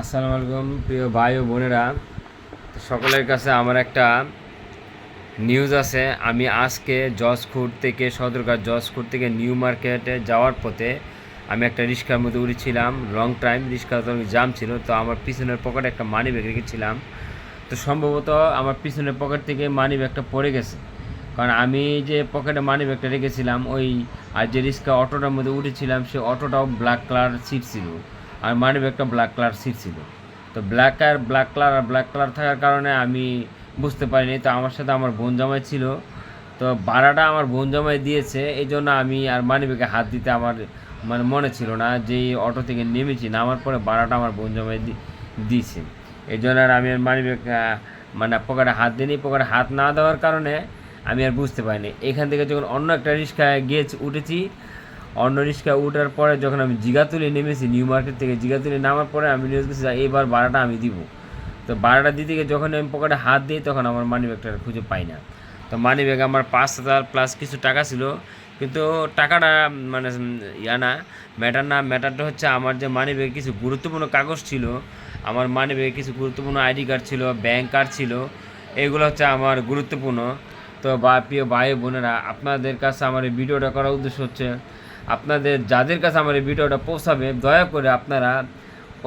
আসসালামু আলাইকুম, প্রিয় ভাই ও বোনেরা। সকলের কাছে আমার একটা নিউজ আছে। আমি আজকে জজখুট থেকে, সদরঘাট জজখুট থেকে নিউ মার্কেটে যাওয়ার পথে আমি একটা রিক্সার মধ্যে উঠেছিলাম লং টাইম রিক্সা তো জাম ছিল, তো আমার পিছনের পকেটে একটা মানি ব্যাগ রেখেছিলাম। তো সম্ভবত আমার পিছনের পকেট থেকে মানি ব্যাগটা পড়ে গেছে। কারণ আমি যে পকেটে মানি ব্যাগটা রেখেছিলাম, ওই, আর যে রিক্সা অটোটার মধ্যে উঠেছিলাম, সে অটোটাও ব্ল্যাক কালার সিট ছিল। আর মানি ব্যাগটা ব্ল্যাক কালার সিট ছিল। তো ব্ল্যাক আর ব্ল্যাক কালার আর ব্ল্যাক কালার থাকার কারণে আমি বুঝতে পারিনি। তো আমার সাথে আমার বোন জামাই ছিল। তো ভাড়াটা আমার বোন জামাই দিয়েছে, এই জন্য আমি আর মানি ব্যাগে হাত দিতে আমার মানে মনে ছিল না যে অটো থেকে নেমেছি। নামার পরে ভাড়াটা আমার বোন জামাই দিয়েছে। এই জন্য আর আমি আর মানি ব্যাগ মানে পকেটে হাত দিইনি। পকেটে হাত না দেওয়ার কারণে আমি আর বুঝতে পারিনি। এখান থেকে যখন অন্য একটা রিক্সায় গিয়েছি, উঠেছি অন্য রিক্সা উঠার পরে যখন আমি জিগা তুলে নেমেছি নিউ মার্কেট থেকে, জিগা তুলে নামার পরে আমি নিউজ করছি এইবার ভাড়াটা আমি দিব। তো ভাড়াটা দিতে গিয়ে যখন আমি পকেটে হাত দিই, তখন আমার মানি ব্যাগটা খুঁজে পাই না। তো মানি ব্যাগ আমার পাঁচ হাজার প্লাস কিছু টাকা ছিল, কিন্তু টাকাটা মানে ইয়া না ম্যাটার না। ম্যাটারটা হচ্ছে আমার যে মানি ব্যাগে কিছু গুরুত্বপূর্ণ কাগজ ছিল, আমার মানি ব্যাগে কিছু গুরুত্বপূর্ণ আইডি কার্ড ছিল ব্যাংক কার্ড ছিল, এগুলো হচ্ছে আমার গুরুত্বপূর্ণ। তো বা প্রিয় ভাই বোনেরা, আপনাদের কাছে আমার এই ভিডিওটা করার উদ্দেশ্য হচ্ছে, আপনাদের, যাদের কাছে আমার এই ভিডিওটা পৌঁছাবে, দয়া করে আপনারা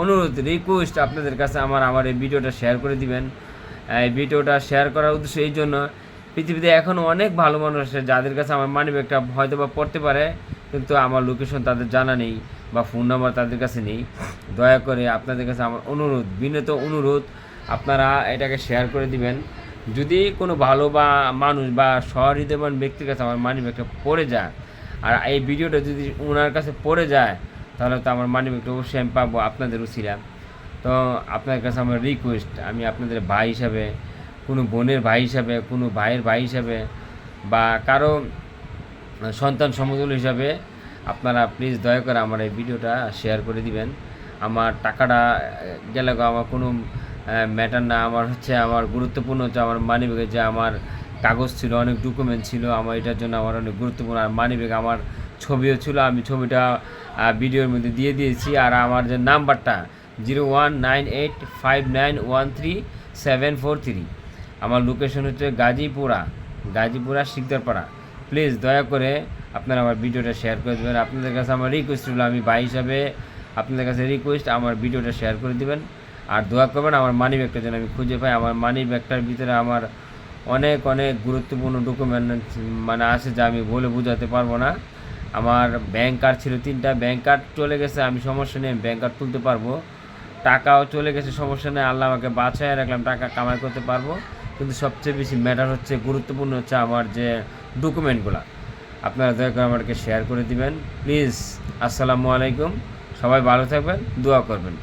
অনুরোধ রিকোয়েস্ট আপনাদের কাছে আমার আমার এই ভিডিওটা শেয়ার করে দিবেন। এই ভিডিওটা শেয়ার করার উদ্দেশ্য এই জন্য, পৃথিবীতে এখনও অনেক ভালো মানুষ আছে, যাদের কাছে আমার মানি ব্যাগটা হয়তো বা পড়তে পারে, কিন্তু আমার লোকেশন তাদের জানা নেই বা ফোন নাম্বার তাদের কাছে নেই। দয়া করে আপনাদের কাছে আমার অনুরোধ, বিনীত অনুরোধ, আপনারা এটাকে শেয়ার করে দিবেন। যদি কোনো ভালো বা মানুষ বা সহৃদয়বান ব্যক্তির কাছে আমার মানি ব্যাগটা পড়ে যায়, আর এই ভিডিওটা যদি ওনার কাছে পড়ে যায়, তাহলে তো আমার মানি ব্যাগটা অবশ্যই আমি পাবো আপনাদের উচিরা তো আপনার কাছে আমার রিকোয়েস্ট আমি আপনাদের ভাই হিসাবে, কোনো বোনের ভাই হিসাবে, কোনো ভাইয়ের ভাই হিসাবে, বা কারও সন্তান সমতুল হিসাবে আপনারা প্লিজ দয়া করে আমার এই ভিডিওটা শেয়ার করে দিবেন। আমার টাকাটা গেলে আমার কোনো ম্যাটার না, আমার হচ্ছে আমার গুরুত্বপূর্ণ হচ্ছে আমার মানি ব্যাগে যে আমার কাগজ ছিল, অনেক ডকুমেন্ট ছিল, আমার এটার জন্য আমার অনেক গুরুত্বপূর্ণ। আর মানি আমার ছবিও ছিল, আমি ছবিটা ভিডিওর মধ্যে দিয়ে দিয়েছি। আর আমার যে নাম্বারটা zero one nine eight five nine one three seven four three আমার লোকেশন হচ্ছে গাজীপুরা গাজীপুরা শিকদারপাড়া। প্লিজ দয়া করে আপনারা আমার ভিডিওটা শেয়ার করে দেবেন। আপনাদের কাছে আমার রিকোয়েস্ট হলো আমি ভাই হিসাবে আপনাদের কাছে রিকোয়েস্ট আমার ভিডিওটা শেয়ার করে দিবেন। আর দোয়া করবেন, আমার মানি ব্যাগটা যেন আমি খুঁজে পাই। আমার মানি ব্যাগটার ভিতরে আমার অনেক অনেক গুরুত্বপূর্ণ ডকুমেন্ট মানে আছে যা আমি বলে বোঝাতে পারব না। আমার ব্যাংক কার্ড ছিল তিনটা। ব্যাংক কার্ড চলে গেছে, আমি সমস্যা নেই ব্যাংক কার্ড তুলতে পারব। টাকাও চলে গেছে, সমস্যা নেই। আল্লাহ আমাকে বাঁচায় রাখলাম, টাকা কামাই করতে পারব। কিন্তু সবচেয়ে বেশি ম্যাটার হচ্ছে, গুরুত্বপূর্ণ হচ্ছে আমার যে ডকুমেন্টগুলো আপনারা দয়া করে আমাকে শেয়ার করে দিবেন। প্লিজ আসসালামু আলাইকুম। সবাই ভালো থাকবেন, দোয়া করবেন।